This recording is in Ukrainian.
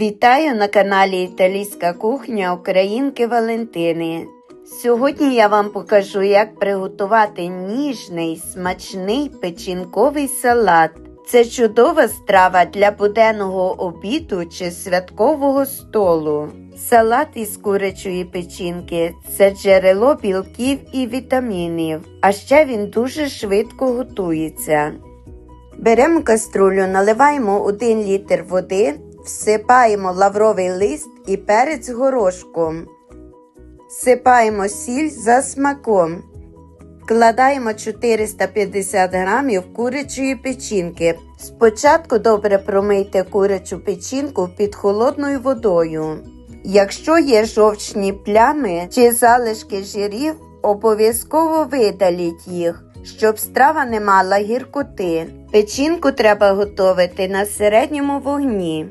Вітаю на каналі Італійська кухня Українки Валентини. Сьогодні я вам покажу, як приготувати ніжний смачний печінковий салат. Це чудова страва для буденного обіду чи святкового столу. Салат із курячої печінки це джерело білків і вітамінів, а ще він дуже швидко готується. Беремо каструлю, наливаємо 1 літр води, всипаємо лавровий лист і перець горошком. Всипаємо сіль за смаком. Вкладаємо 450 грамів курячої печінки. Спочатку добре промийте курячу печінку під холодною водою. Якщо є жовчні плями чи залишки жирів, обов'язково видаліть їх, щоб страва не мала гіркоти. Печінку треба готувати на середньому вогні.